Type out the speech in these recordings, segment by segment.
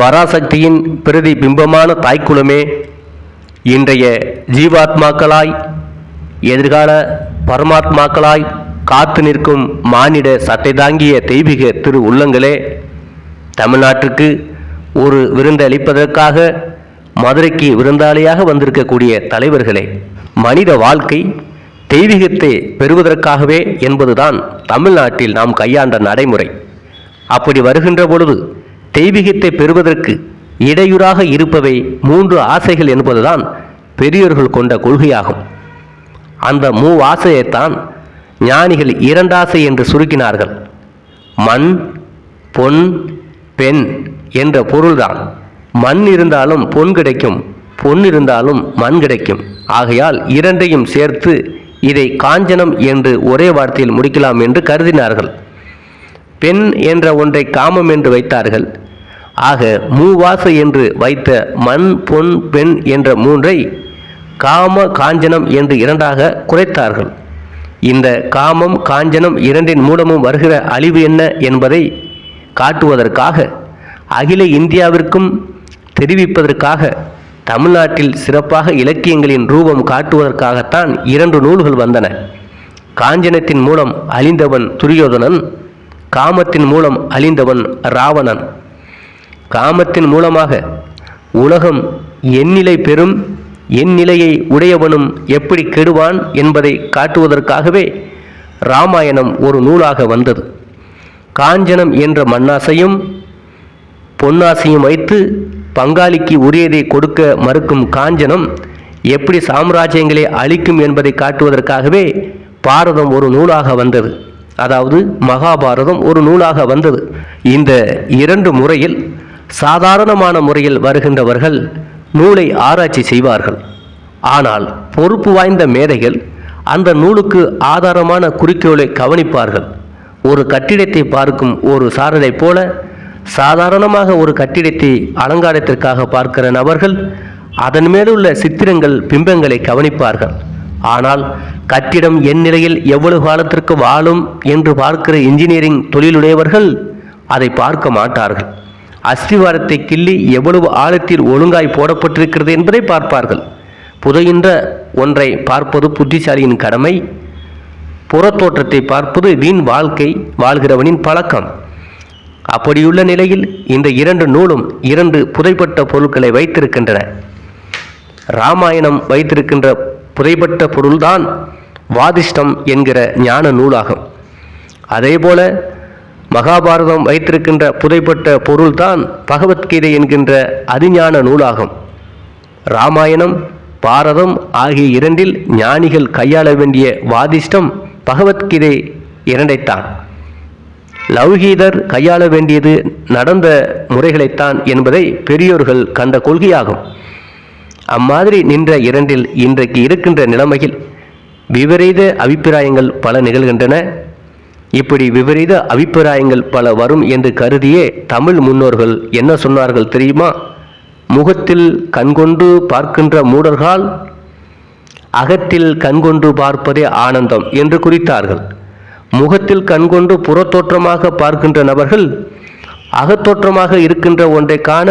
பராசக்தியின் பிரதி பிம்பமான தாய்க்குலமே இன்றைய ஜீவாத்மாக்களாய் எதிர்கால பரமாத்மாக்களாய் காத்து நிற்கும் மானிட சட்டை தாங்கிய தெய்வீக திரு உள்ளங்களே தமிழ்நாட்டுக்கு ஒரு விருந்து அளிப்பதற்காக மதுரைக்கு விருந்தாளியாக வந்திருக்கக்கூடிய தலைவர்களே மனித வாழ்க்கை தெய்வீகத்தை பெறுவதற்காகவே என்பதுதான் தமிழ்நாட்டில் நாம் கையாண்ட நடைமுறை. அப்படி வருகின்ற பொழுது தெய்வீகத்தை பெறுவதற்கு இடையூறாக இருப்பவை மூன்று ஆசைகள் என்பதுதான் பெரியோர்கள் கொண்ட கொள்கையாகும். அந்த மூ ஆசையைத்தான் ஞானிகள் இரண்டாசை என்று சுருக்கினார்கள். மண் பொன் பெண் என்ற பொருள்தான். மண் இருந்தாலும் பொன் கிடைக்கும் பொன் இருந்தாலும் மண் கிடைக்கும். ஆகையால் இரண்டையும் சேர்த்து இதை காஞ்சனம் என்று ஒரே வார்த்தையில் முடிக்கலாம் என்று கருதினார்கள். பெண் என்ற ஒன்றை காமம் என்று வைத்தார்கள். ஆக மூவாசை என்று வைத்த மண் பொன் பெண் என்ற மூன்றை காம காஞ்சனம் என்று இரண்டாக குறைத்தார்கள். இந்த காமம் காஞ்சனம் இரண்டின் மூலமும் வருகிற அழிவு என்ன என்பதை காட்டுவதற்காக அகில இந்தியாவிற்கும் தெரிவிப்பதற்காக தமிழ்நாட்டில் சிறப்பாக இலக்கியங்களின் ரூபம் காட்டுவதற்காகத்தான் இரண்டு நூல்கள் வந்தன. காஞ்சனத்தின் மூலம் அழிந்தவன் துரியோதனன் காமத்தின் மூலம் அழிந்தவன் ராவணன். காமத்தின் மூலமாக உலகம் எந்நிலை பெறும் என் நிலையை உடையவனும் எப்படி கெடுவான் என்பதை காட்டுவதற்காகவே ராமாயணம் ஒரு நூலாக வந்தது. காஞ்சனம் என்ற மண்ணாசையும் பொன்னாசையும் வைத்து பங்காளிக்கு உரியதை கொடுக்க மறுக்கும் காஞ்சனம் எப்படி சாம்ராஜ்யங்களை அழிக்கும் என்பதை காட்டுவதற்காகவே பாரதம் ஒரு நூலாக வந்தது. அதாவது மகாபாரதம் ஒரு நூலாக வந்தது. இந்த இரண்டு முறையில் சாதாரணமான முறையில் வருகின்றவர்கள் நூலை ஆராய்ச்சி செய்வார்கள். ஆனால் பொறுப்பு வாய்ந்த மேதைகள் அந்த நூலுக்கு ஆதாரமான குறிக்கோளை கவனிப்பார்கள். ஒரு கட்டிடத்தை பார்க்கும் ஒரு சாரலை போல சாதாரணமாக ஒரு கட்டிடத்தை அலங்காரத்திற்காக பார்க்கிற நபர்கள் அதன் மேலுள்ள சித்திரங்கள் பிம்பங்களை கவனிப்பார்கள். ஆனால் கட்டிடம் என் நிலையில் எவ்வளவு காலத்திற்கு வாழும் என்று பார்க்கிற இன்ஜினியரிங் தொழிலுடையவர்கள் அதை பார்க்க மாட்டார்கள். அஸ்திவாரத்தை கிள்ளி எவ்வளவு ஆழத்தில் ஒழுங்காய் போடப்பட்டிருக்கிறது என்பதை பார்ப்பார்கள். புதைகின்ற ஒன்றை பார்ப்பது புத்திசாலியின் கடமை. புறத்தோற்றத்தை பார்ப்பது வீண் வாழ்க்கை வாழ்கிறவனின் பழக்கம். அப்படியுள்ள நிலையில் இந்த இரண்டு நூலும் இரண்டு புதைப்பட்ட பொருட்களை வைத்திருக்கின்றன. ராமாயணம் வைத்திருக்கின்ற புதைப்பட்ட பொருள்தான் வாதிஷ்டம் என்கிற ஞான நூலாகும். அதேபோல மகாபாரதம் வைத்திருக்கின்ற புதைப்பட்ட பொருள்தான் பகவத்கீதை என்கின்ற அதிஞான நூலாகும். ராமாயணம் பாரதம் ஆகிய இரண்டில் ஞானிகள் கையாள வேண்டிய வாதிஷ்டம் பகவத்கீதை இரண்டைத்தான். லௌகீதர் கையாள வேண்டியது நடந்த முறைகளைத்தான் என்பதை பெரியோர்கள் கண்ட கொள்கையாகும். அம்மாதிரி நின்ற இரண்டில் இன்றைக்கு இருக்கின்ற நிலைமையில் விபரீத அபிப்பிராயங்கள் பல நிகழ்கின்றன. இப்படி விபரீத அபிப்பிராயங்கள் பல வரும் என்று கருதியே தமிழ் முன்னோர்கள் என்ன சொன்னார்கள் தெரியுமா? முகத்தில் கண்கொண்டு பார்க்கின்ற மூடர்கள் அகத்தில் கண்கொண்டு பார்ப்பதே ஆனந்தம் என்று குறித்தார்கள். முகத்தில் கண்கொண்டு புறத்தோற்றமாக பார்க்கின்ற நபர்கள் அகத்தோற்றமாக இருக்கின்ற ஒன்றை காண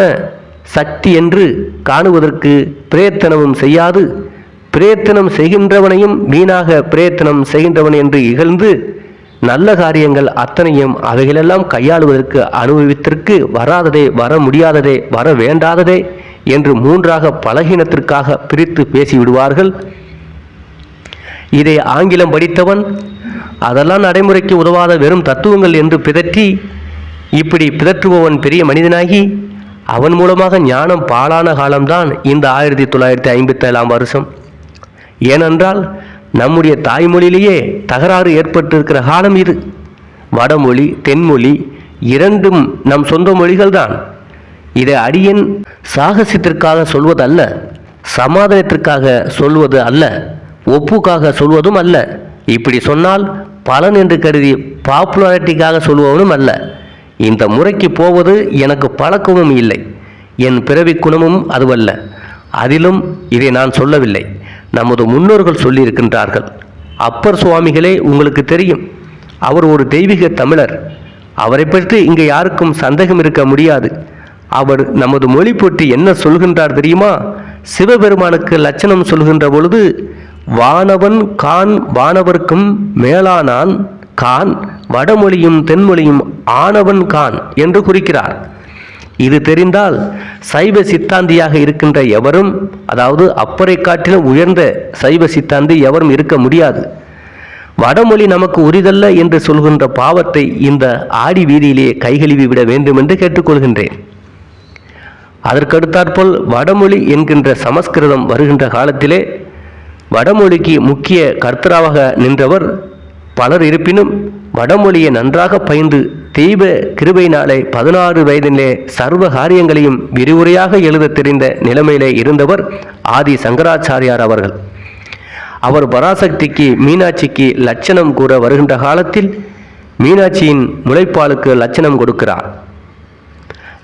சக்தி என்று காணுவதற்கு பிரயத்தனமும் செய்யாது. பிரயத்தனம் செய்கின்றவனையும் வீணாக பிரயத்தனம் செய்கின்றவன் என்று இகழ்ந்து நல்ல காரியங்கள் அத்தனையும் அவைகளெல்லாம் கையாளுவதற்கு அனுபவித்திற்கு வராததே வர முடியாததே வர வேண்டாததே என்று மூன்றாக பலகீனத்திற்காக பிரித்து பேசிவிடுவார்கள். இதை ஆங்கிலம் படித்தவன் அதெல்லாம் நடைமுறைக்கு உதவாத வெறும் தத்துவங்கள் என்று பிதற்றி இப்படி பிதற்றுபவன் பெரிய மனிதனாகி அவன் மூலமாக ஞானம் பாழான காலம்தான் இந்த ஆயிரத்தி தொள்ளாயிரத்தி ஐம்பத்தி ஏழாம் வருஷம். ஏனென்றால் நம்முடைய தாய்மொழியிலேயே தகராறு ஏற்பட்டிருக்கிற காலம் இது. வடமொழி தென்மொழி இரண்டும் நம் சொந்த மொழிகள்தான். இதை அடியன் சாகசத்திற்காக சொல்வதல்ல சமாதானத்திற்காக சொல்வது அல்ல ஒப்புக்காக சொல்வதும் அல்ல. இப்படி சொன்னால் பலன் என்று கருதி பாப்புலாரிட்டிக்காக சொல்பவனும் அல்ல. இந்த முறைக்கு போவது எனக்கு பழக்கமும் இல்லை என் பிறவி குணமும் அதுவல்ல. அதிலும் இதை நான் சொல்லவில்லை. நமது முன்னோர்கள் சொல்லியிருக்கின்றார்கள். அப்பர் சுவாமிகளே உங்களுக்கு தெரியும் அவர் ஒரு தெய்வீக தமிழர். அவரை பற்றி இங்கே யாருக்கும் சந்தேகம் இருக்க முடியாது. அவர் நமது மொழி பற்றி என்ன சொல்கின்றார் தெரியுமா? சிவபெருமானுக்கு லட்சணம் சொல்கின்ற பொழுது வானவன் கான் வானவர்க்கும் மேலானான் கான் வடமொழியும் தென்மொழியும் ஆனவன் கான் என்று குறிக்கிறார். இது தெரிந்தால் சைவ சித்தாந்தியாக இருக்கின்ற எவரும் அதாவது அப்பரை காட்டிலும் உயர்ந்த சைவ சித்தாந்தி எவரும் இருக்க முடியாது. வடமொழி நமக்கு உரிதல்ல என்று சொல்கின்ற பாவத்தை இந்த ஆடி வீதியிலேயே கைகழுவி விட வேண்டும் என்று கேட்டுக்கொள்கின்றேன். அதற்கடுத்தாற்போல் வடமொழி என்கின்ற சமஸ்கிருதம் வருகின்ற காலத்திலே வடமொழிக்கு முக்கிய கர்த்தராக நின்றவர் பலர் இருப்பினும் வடமொழியை நன்றாக பயின்று தெய்வ கிருபையினாலே பதினாறு வயதிலே சர்வ காரியங்களையும் விரிவுரையாக எழுத தெரிந்த நிலைமையிலே இருந்தவர் ஆதி சங்கராச்சாரியார் அவர்கள். அவர் பராசக்திக்கு மீனாட்சிக்கு லட்சணம் கூற வருகின்ற காலத்தில் மீனாட்சியின் முளைப்பாலுக்கு லட்சணம் கொடுக்கிறார்.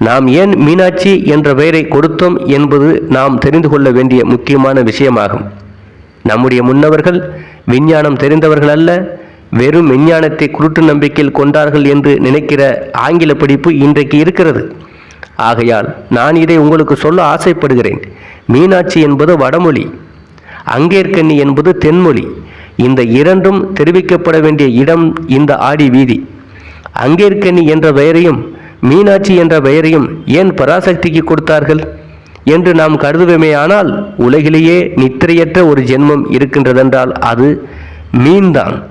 நாம் ஏன் மீனாட்சி என்ற பெயரை கொடுத்தோம் என்பது நாம் தெரிந்து கொள்ள வேண்டிய முக்கியமான விஷயமாகும். நம்முடைய முன்னவர்கள் விஞ்ஞானம் தெரிந்தவர்கள் அல்ல வெறும் விஞ்ஞானத்தை குருட்டு நம்பிக்கையில் கொண்டார்கள் என்று நினைக்கிற ஆங்கில படிப்பு இன்றைக்கு இருக்கிறது. ஆகையால் நான் இதை உங்களுக்கு சொல்ல ஆசைப்படுகிறேன். மீனாட்சி என்பது வடமொழி அங்கேற்கண்ணி என்பது தென்மொழி. இந்த இரண்டும் தெரிவிக்கப்பட வேண்டிய இடம் இந்த ஆடி வீதி. அங்கேற்கண்ணி என்ற பெயரையும் மீனாட்சி என்ற பெயரையும் ஏன் பராசக்திக்கு கொடுத்தார்கள் என்று நாம் கருதுவேமேயானால் உலகிலேயே நித்திரையற்ற ஒரு ஜென்மம் இருக்கின்றதென்றால் அது மீன்தான்.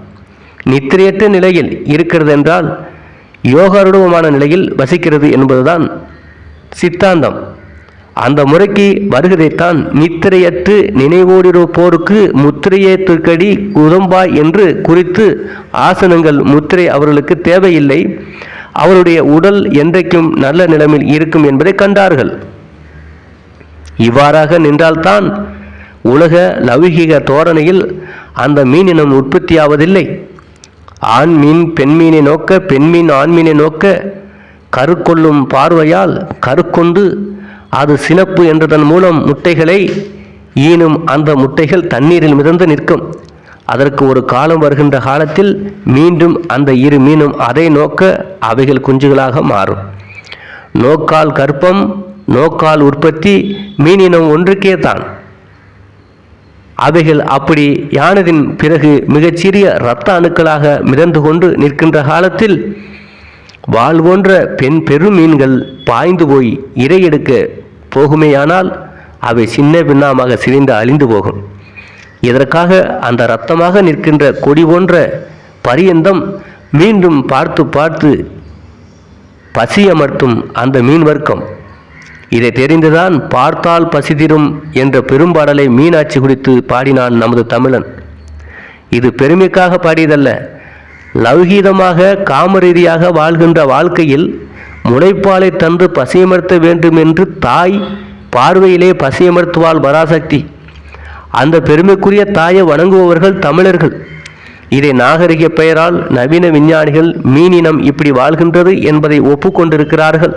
நித்திரையற்ற நிலையில் இருக்கிறது என்றால் யோகாரூபமான நிலையில் வசிக்கிறது என்பதுதான் சித்தாந்தம். அந்த முறைக்கு வருகிறதைத்தான் நித்திரையற்று நினைவோடிருப்போருக்கு முத்திரையேற்றுக்கடி உதம்பாய் என்று குறித்து ஆசனங்கள் முத்திரை அவர்களுக்கு தேவையில்லை. அவருடைய உடல் என்றைக்கும் நல்ல நிலைமையில் இருக்கும் என்பதை கண்டார்கள். இவ்வாறாக நின்றால்தான் உலக லௌகிக தோரணையில் அந்த மீனினம் உற்பத்தியாவதில்லை. ஆண் மீன் பெண்மீனை நோக்க பெண்மீன் ஆண்மீனை நோக்க கருக்கொள்ளும் பார்வையால் கருக்கொண்டு அது சினப்பு என்றதன் மூலம் முட்டைகளை ஈனும் அந்த முட்டைகள் தண்ணீரில் மிதந்து நிற்கும். அதற்கு ஒரு காலம் வருகின்ற காலத்தில் மீண்டும் அந்த இரு மீனும் அதை நோக்க அவைகள் குஞ்சுகளாக மாறும். நோக்கால் கற்பம் நோக்கால் உற்பத்தி மீனினம் ஒன்றுக்கே தான் அவைகள் அப்படி யானதின் பிறகு மிகச்சிறிய இரத்த அணுக்களாக மிதந்து கொண்டு நிற்கின்ற காலத்தில் வாள் போன்ற பெண் பெரும் மீன்கள் பாய்ந்து போய் இறை எடுக்க போகுமேயானால் அவை சின்ன பின்னமாக சிதைந்து அழிந்து போகும். இதற்காக அந்த இரத்தமாக நிற்கின்ற கொடி போன்ற பரியந்தம் மீண்டும் பார்த்து பார்த்து பசியமர்த்தும் அந்த மீன் வர்க்கம் இதை தெரிந்துதான் பார்த்தால் பசிதிரும் என்ற பெரும்பாடலை மீனாட்சி குறித்து பாடினான் நமது தமிழன். இது பெருமைக்காக பாடியதல்ல. லௌகீதமாக காமரீதியாக வாழ்கின்ற வாழ்க்கையில் முளைப்பாலை தந்து பசியமர்த்த வேண்டும் என்று தாய் பார்வையிலே பசியமர்த்துவாள் பராசக்தி. அந்த பெருமைக்குரிய தாயை வணங்குபவர்கள் தமிழர்கள். இதை நாகரிக பெயரால் நவீன விஞ்ஞானிகள் மீனினம் இப்படி வாழ்கின்றது என்பதை ஒப்புக்கொண்டிருக்கிறார்கள்.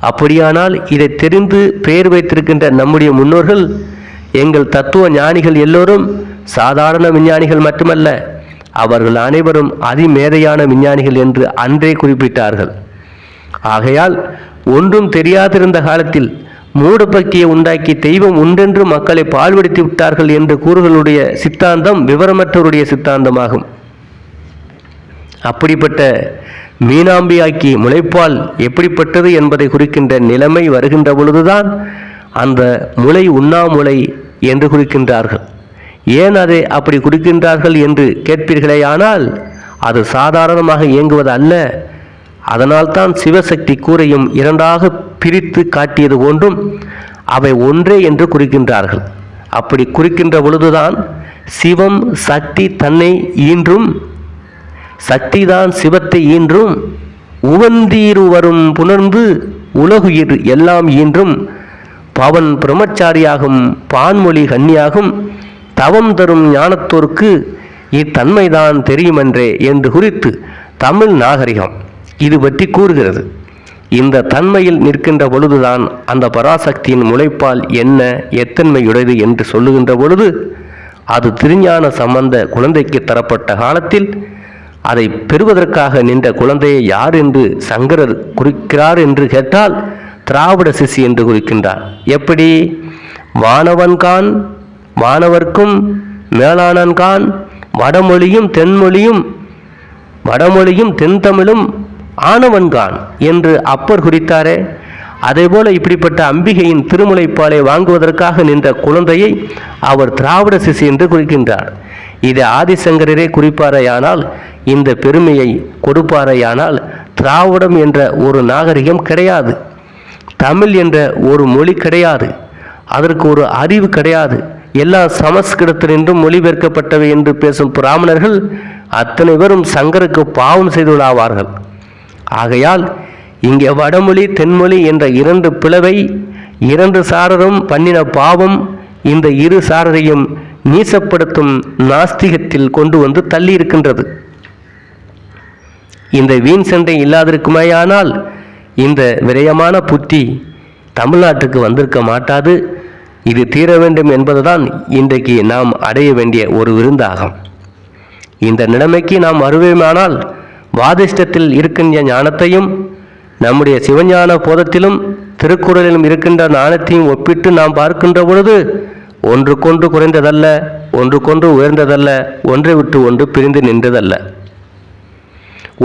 அப்படியானால் இதை தெரிந்து பெயர் வைத்திருக்கின்ற நம்முடைய முன்னோர்கள் எங்கள் தத்துவ ஞானிகள் எல்லோரும் சாதாரண விஞ்ஞானிகள் மட்டுமல்ல அவர்கள் அனைவரும் அதிமேதையான விஞ்ஞானிகள் என்று அன்றே குறிப்பிட்டார்கள். ஆகையால் ஒன்றும் தெரியாதிருந்த காலத்தில் மூடப்பக்தியை உண்டாக்கி தெய்வம் உண்டென்று மக்களை பால்படுத்தி விட்டார்கள் என்று கூறுகளுடைய சித்தாந்தம் விவரமற்றவருடைய சித்தாந்தமாகும். அப்படிப்பட்ட மீனாம்பியாக்கி முளைப்பால் எப்படிப்பட்டது என்பதை குறிக்கின்ற நிலைமை வருகின்ற பொழுதுதான் அந்த முளை உண்ணாமுளை என்று குறிக்கின்றார்கள். ஏன் அதை அப்படி குறிக்கின்றார்கள் என்று கேட்பீர்களேயானால் அது சாதாரணமாக இயங்குவது அல்ல. அதனால்தான் சிவசக்தி கூரையும் இரண்டாக பிரித்து காட்டியது போன்றும் அவை ஒன்றே என்று குறிக்கின்றார்கள். அப்படி குறிக்கின்ற பொழுதுதான் சிவம் சக்தி தன்னை ஈன்றும் சக்திதான் சிவத்தை ஈன்றும் உவந்தீரு வரும் புணர்ந்து உலகுயிர் எல்லாம் ஈன்றும் பவன் பிரம்மச்சாரியாகும் பான்மொழி கன்னியாகும் தவம் தரும் ஞானத்தோர்க்கு இத்தன்மைதான் தெரியுமென்றே என்று குறித்து தமிழ் நாகரிகம் இது பற்றி கூறுகிறது. இந்த தன்மையில் நிற்கின்ற பொழுதுதான் அந்த பராசக்தியின் முளைப்பால் என்ன எத்தன்மையுடையது என்று சொல்லுகின்ற பொழுது அது திருஞான சம்பந்த குழந்தைக்கு தரப்பட்ட காலத்தில் அதை பெறுவதற்காக நின்ற குழந்தையை யார் என்று சங்கரர் குறிக்கிறார் என்று கேட்டால் திராவிட சிசி என்று குறிக்கின்றார். எப்படி? வானவன்கான் மாணவர்க்கும் மேலானன்கான் வடமொழியும் தென்மொழியும் வடமொழியும் தென்தமிழும் ஆனவன்கான் என்று அப்பர் குறித்தாரே. அதேபோல இப்படிப்பட்ட அம்பிகையின் திருமுலைப்பாலை வாங்குவதற்காக நின்ற குழந்தையை அவர் திராவிட சிசி என்று குறிக்கின்றார். இது ஆதிசங்கரே குறிப்பாரையானால் இந்த பெருமையை கொடுப்பாரையானால் திராவிடம் என்ற ஒரு நாகரிகம் கிடையாது. தமிழ் என்ற ஒரு மொழி கிடையாது. அதற்கு ஒரு அறிவு கிடையாது. எல்லாம் சமஸ்கிருதத்தினின்றும் மொழிபெயர்க்கப்பட்டவை என்று பேசும் பிராமணர்கள் அத்தனை பேரும் சங்கருக்கு பாவம் செய்துள்ளாவார்கள். ஆகையால் இங்கே வடமொழி தென்மொழி என்ற இரண்டு பிளவை இரண்டு சாரரும் பண்ணின பாவம் இந்த இரு சாரரையும் மீசப்படுத்தும் நாஸ்திகத்தில் கொண்டு வந்து தள்ளி இருக்கின்றது. இந்த வீண் சண்டை இல்லாதிருக்குமேயானால் இந்த விரயமான புத்தி தமிழ்நாட்டுக்கு வந்திருக்க மாட்டாது. இது தீர வேண்டும் என்பதுதான் இன்றைக்கு நாம் அடைய வேண்டிய ஒரு விருந்தாகும். இந்த நிலைமைக்கு நாம் வருவேமானால் வாதிஷ்டத்தில் இருக்கின்ற ஞானத்தையும் நம்முடைய சிவஞான போதத்திலும் திருக்குறளிலும் இருக்கின்ற ஞானத்தையும் ஒப்பிட்டு நாம் பார்க்கின்ற பொழுது ஒன்றுக்கொன்று குறைந்ததல்ல ஒன்றுக்கொன்று உயர்ந்ததல்ல ஒன்றை விட்டு ஒன்று பிரிந்து நின்றதல்ல.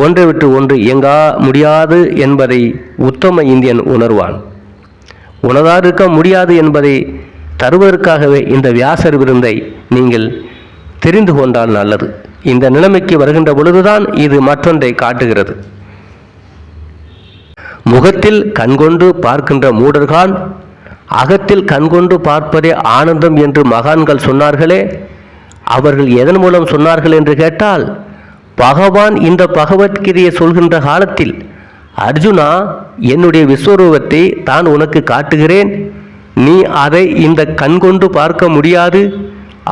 ஒன்றை விட்டு ஒன்று இயங்கா முடியாது என்பதை உத்தம இந்தியன் உணர்வான். உணராதிருக்க முடியாது என்பதை தருவதற்காகவே இந்த வியாசர் விருந்தை நீங்கள் தெரிந்து கொண்டால் நல்லது. இந்த நிலைமைக்கு வருகின்ற பொழுதுதான் இது மற்றொன்றை காட்டுகிறது. முகத்தில் கண்கொண்டு பார்க்கின்ற மூடர்கான் அகத்தில் கண்கொண்டு பார்ப்பதே ஆனந்தம் என்று மகான்கள் சொன்னார்களே. அவர்கள் எதன் மூலம் சொன்னார்கள் என்று கேட்டால் பகவான் இந்த பகவத்கிரியை சொல்கின்ற காலத்தில் அர்ஜுனா என்னுடைய விஸ்வரூபத்தை தான் உனக்கு காட்டுகிறேன். நீ அதை இந்த கண் கொண்டு பார்க்க முடியாது.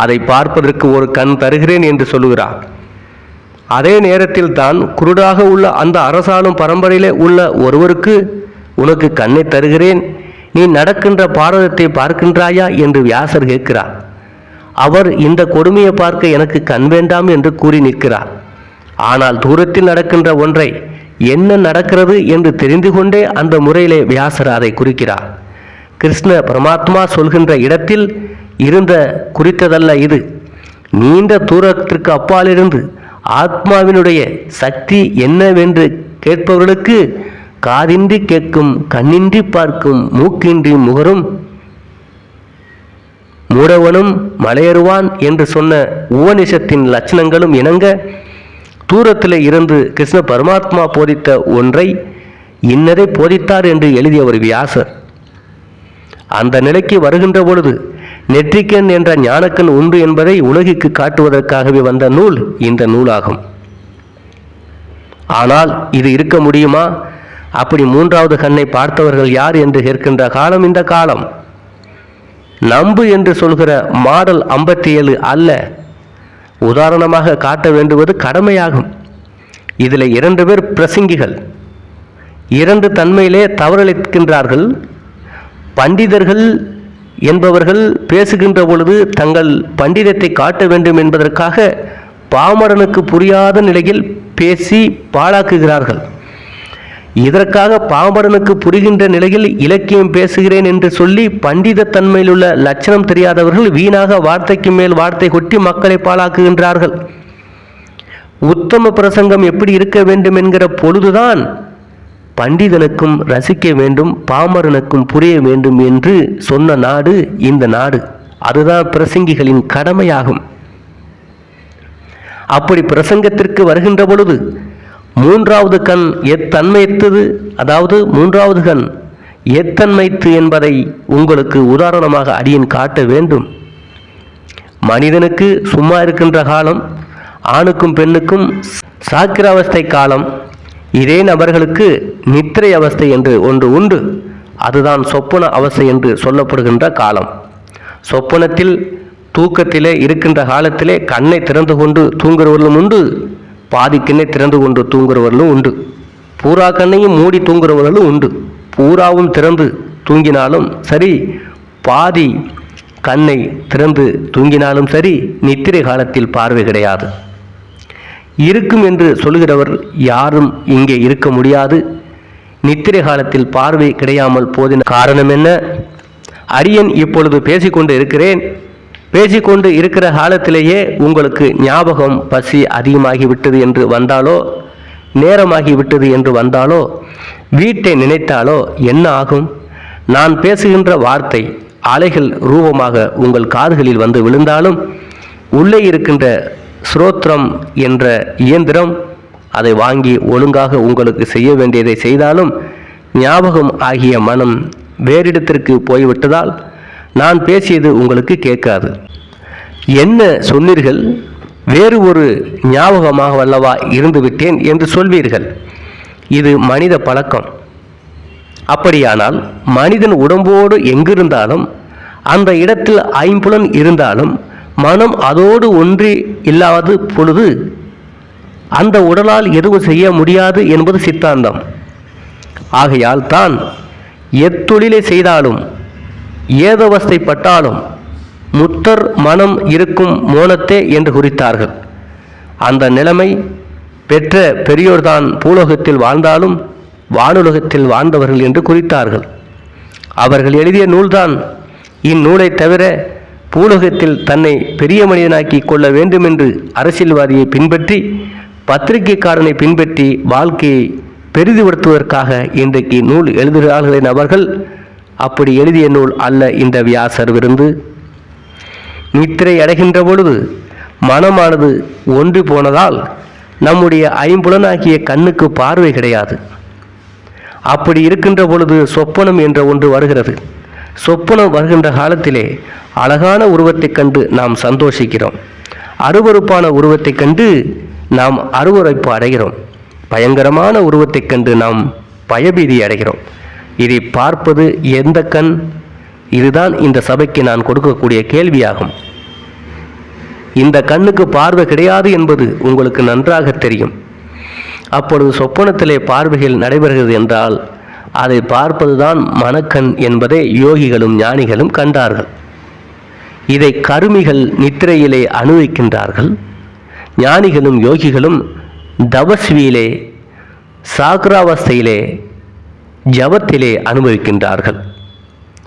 அதை பார்ப்பதற்கு ஒரு கண் தருகிறேன் என்று சொல்லுகிறார். அதே நேரத்தில் தான் குருடாக உள்ள அந்த அரசாளும் பரம்பரையிலே உள்ள ஒருவருக்கு உனக்கு கண்ணை தருகிறேன். நீ நடக்கின்ற பாரதத்தை பார்க்கின்றாயா? என்று வியாசர் கேட்கிறார். அவர் இந்த கொடுமையை பார்க்க எனக்கு கண் வேண்டாம் என்று கூறி நிற்கிறார். ஆனால் தூரத்தில் நடக்கின்ற ஒன்றை என்ன நடக்கிறது என்று தெரிந்து கொண்டே அந்த முறையிலே வியாசர் அதை குறிக்கிறார். கிருஷ்ண பரமாத்மா சொல்கின்ற இடத்தில் இருந்த குறித்ததல்ல இது. நீண்ட தூரத்திற்கு அப்பாலிருந்து ஆத்மாவினுடைய சக்தி என்னவென்று கேட்பவர்களுக்கு காதின்றி கேட்கும் கண்ணின்றி பார்க்கும் மூக்கின்றி முகரும் மூடவனும் மலையேறுவான் என்று சொன்ன உபநிஷத்தின் லட்சணங்களும் இணங்க தூரத்தில் இருந்து கிருஷ்ண பரமாத்மா போதித்த ஒன்றை இன்னதை போதித்தார் என்று எழுதிய ஒரு வியாசர். அந்த நிலைக்கு வருகின்ற பொழுது நெற்றிக்கண் என்ற ஞானக்கண் உண்டு என்பதை உலகிற்கு காட்டுவதற்காகவே வந்த நூல் இந்த நூலாகும். ஆனால் இது இருக்க முடியுமா? அப்படி மூன்றாவது கண்ணை பார்த்தவர்கள் யார் என்று கேட்கின்ற காலம் இந்த காலம். நம்பு என்று சொல்கிற மாடல் ஐம்பத்தி ஏழு அல்ல. உதாரணமாக காட்ட வேண்டுவது கடமையாகும். இதில் இரண்டு பேர் பிரசங்கிகள். இரண்டு தன்மையிலே தவறளிக்கின்றார்கள். பண்டிதர்கள் என்பவர்கள் பேசுகின்ற பொழுது தங்கள் பண்டிதத்தை காட்ட வேண்டும் என்பதற்காக பாமரனுக்கு புரியாத நிலையில் பேசி பாழாக்குகிறார்கள். இதற்காக பாமரனுக்கு புரிகின்ற நிலையில் இலக்கியம் பேசுகிறேன் என்று சொல்லி பண்டித தன்மையிலுள்ள லட்சணம் தெரியாதவர்கள் வீணாக வார்த்தைக்கு மேல் வார்த்தை கொட்டி மக்களை பாழாக்குகின்றார்கள். உத்தம பிரசங்கம் எப்படி இருக்க வேண்டும் என்கிற பொழுதுதான் பண்டிதனுக்கும் ரசிக்க வேண்டும் பாமரனுக்கும் புரிய வேண்டும் என்று சொன்ன நாடு இந்த நாடு. அதுதான் பிரசங்கிகளின் கடமையாகும். அப்படி பிரசங்கத்திற்கு வருகின்ற பொழுது மூன்றாவது கண் எத்தன்மைத்தது அதாவது மூன்றாவது கண் எத்தன்மைத்து என்பதை உங்களுக்கு உதாரணமாக அடியின் காட்ட வேண்டும். மனிதனுக்கு சும்மா இருக்கின்ற காலம் ஆணுக்கும் பெண்ணுக்கும் சாக்கிராவஸ்தை காலம் இதே நபர்களுக்கு நித்திரை அவஸ்தை என்று ஒன்று உண்டு. அதுதான் சொப்பன அவஸ்தை என்று சொல்லப்படுகின்ற காலம். சொப்பனத்தில் தூக்கத்திலே இருக்கின்ற காலத்திலே கண்ணை திறந்து கொண்டு தூங்குறவர்களும் உண்டு. பாதிக்கண்ணே திறந்து கொண்டு தூங்குறவர்களும் உண்டு. பூரா கண்ணையும் மூடி தூங்குறவர்களும் உண்டு. பூராவும் திறந்து தூங்கினாலும் சரி பாதி கண்ணை திறந்து தூங்கினாலும் சரி நித்திரை காலத்தில் பார்வை கிடையாது. இருக்கும் என்று சொல்கிறவர் யாரும் இங்கே இருக்க முடியாது. நித்திரை காலத்தில் பார்வை கிடையாமல் போதின காரணம் என்ன? அரியன் இப்பொழுது பேசிக்கொண்டு இருக்கிறேன். பேசிக்கொண்டு இருக்கிற காலத்திலேயே உங்களுக்கு ஞாபகம் பசி அதிகமாகிவிட்டது என்று வந்தாலோ நேரமாகிவிட்டது என்று வந்தாலோ வீட்டை நினைத்தாலோ என்ன ஆகும்? நான் பேசுகின்ற வார்த்தை அலைகள் ரூபமாக உங்கள் காதுகளில் வந்து விழுந்தாலும் உள்ளே இருக்கின்ற ஸ்ரோத்ரம் என்ற இயந்திரம் அதை வாங்கி ஒழுங்காக உங்களுக்கு செய்ய வேண்டியதை செய்தாலும் ஞாபகம் ஆகிய மனம் வேறிடத்திற்கு போய்விட்டதால் நான் பேசியது உங்களுக்கு கேட்காது. என்ன சொன்னீர்கள்? வேறு ஒரு ஞாபகமாக வல்லவா இருந்துவிட்டேன் என்று சொல்வீர்கள். இது மனித பழக்கம். அப்படியானால் மனிதன் உடம்போடு எங்கிருந்தாலும் அந்த இடத்தில் ஐம்புலன் இருந்தாலும் மனம் அதோடு ஒன்றி இல்லாத பொழுது அந்த உடலால் எதுவும் செய்ய முடியாது என்பது சித்தாந்தம். ஆகையால் தான் எத்தொழிலை செய்தாலும் ஏதவஸ்தைப்பட்டாலும் முத்தர் மனம் இருக்கும் மோனத்தே என்று குறித்தார்கள். அந்த நிலைமை பெற்ற பெரியோர்தான் பூலோகத்தில் வாழ்ந்தாலும் வானுலகத்தில் வாழ்ந்தவர்கள் என்று குறித்தார்கள். அவர்கள் எழுதிய நூல்தான் இந்நூலை தவிர பூலோகத்தில் தன்னை பெரிய மனிதனாக்கி கொள்ள வேண்டுமென்று அரசியல்வாதியை பின்பற்றி பத்திரிகைக்காரனை பின்பற்றி வாழ்க்கையை பெரிதுபடுத்துவதற்காக இன்றைக்கு நூல் எழுதுகிறார்கள் அவர்கள் அப்படி எழுதிய நூல் அல்ல இந்த வியாசர் விருந்து. நித்திரை அடைகின்ற பொழுது மனமானது ஒன்று போனதால் நம்முடைய ஐம்புலனாகிய கண்ணுக்கு பார்வை கிடையாது. அப்படி இருக்கின்ற பொழுது சொப்பனம் என்ற ஒன்று வருகிறது. சொப்பனம் வருகின்ற காலத்திலே அழகான உருவத்தைக் கண்டு நாம் சந்தோஷிக்கிறோம். அருவருப்பான உருவத்தைக் கண்டு நாம் அருவருப்பு அடைகிறோம். பயங்கரமான உருவத்தைக் கண்டு நாம் பயபீதி அடைகிறோம். இதை பார்ப்பது எந்த கண்? இதுதான் இந்த சபைக்கு நான் கொடுக்கக்கூடிய கேள்வியாகும். இந்த கண்ணுக்கு பார்வை கிடையாது என்பது உங்களுக்கு நன்றாக தெரியும். அப்பொழுது சொப்பனத்திலே பார்வைகள் நடைபெறுகிறது என்றால் அதை பார்ப்பதுதான் மனக்கண் என்பதை யோகிகளும் ஞானிகளும் கண்டார்கள். இதை கருமிகள் நித்திரையிலே அனுபவிக்கின்றார்கள். ஞானிகளும் யோகிகளும் தவஸ்வியிலே சாக்ராவஸ்தையிலே ஜபத்திலே அனுபவிக்கின்றார்கள்.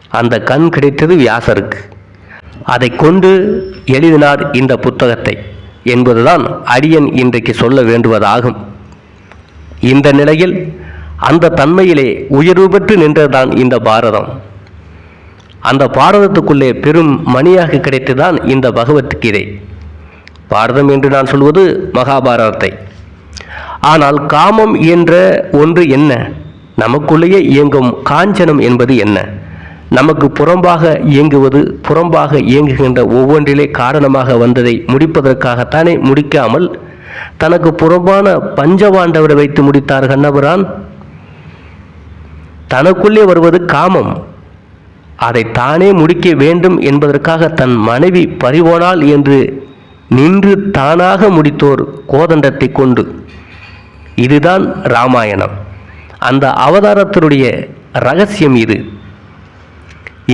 அந்த கண் கிடைத்தது வியாசருக்கு. அதை கொண்டு எழுதினார் இந்த புத்தகத்தை. என்பதுதான் அடியன் இன்றைக்கு சொல்ல வேண்டுவதாகும். இந்த நிலையில் அந்த தன்மையிலே உயர்வு பெற்று நின்றதுதான் இந்த பாரதம். அந்த பாரதத்துக்குள்ளே பெரும் மணியாக கிடைத்துதான் இந்த பகவத்கீதை பாரதம் என்று நான் சொல்வது மகாபாரதத்தை. ஆனால் காமம் என்ற ஒன்று என்ன? நமக்குள்ளேயே இயங்கும் காஞ்சனம் என்பது என்ன? நமக்கு புறம்பாக இயங்குவது புறம்பாக இயங்குகின்ற ஒவ்வொன்றிலே காரணமாக வந்ததை முடிப்பதற்காகத்தானே முடிக்காமல் தனக்கு புறம்பான பஞ்சபாண்டவரை வைத்து முடித்தார் கண்ணபுரான். தனக்குள்ளே வருவது காமம். அதை தானே முடிக்க வேண்டும் என்பதற்காக தன் மனைவி பறிவோனாள் என்று நின்று தானாக முடித்தோர் கோதண்டத்தை கொண்டு. இதுதான் ராமாயணம் அந்த அவதாரத்தினுடைய ரகசியம் இது.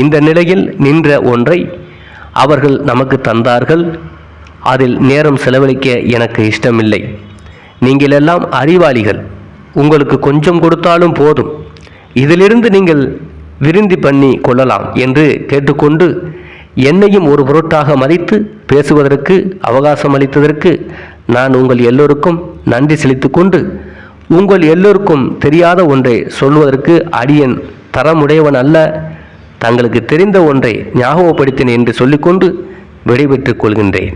இந்த நிலையில் நின்ற ஒன்றை அவர்கள் நமக்கு தந்தார்கள். அதில் நேரம் செலவழிக்க எனக்கு இஷ்டமில்லை. நீங்களெல்லாம் அறிவாளிகள். உங்களுக்கு கொஞ்சம் கொடுத்தாலும் போதும். இதிலிருந்து நீங்கள் விருந்தி பண்ணி கொள்ளலாம் என்று கேட்டுக்கொண்டு என்னையும் ஒரு பொருட்டாக மதித்து பேசுவதற்கு அவகாசம் அளித்ததற்கு நான் உங்கள் எல்லோருக்கும் நன்றி செலுத்திக்கொண்டு உங்கள் எல்லோருக்கும் தெரியாத ஒன்றை சொல்வதற்கு அடியன் தரமுடையவன் அல்ல. தங்களுக்கு தெரிந்த ஒன்றை ஞாபகப்படுத்தினேன் என்று சொல்லிக்கொண்டு விடைபெற்றுக் கொள்கின்றேன்.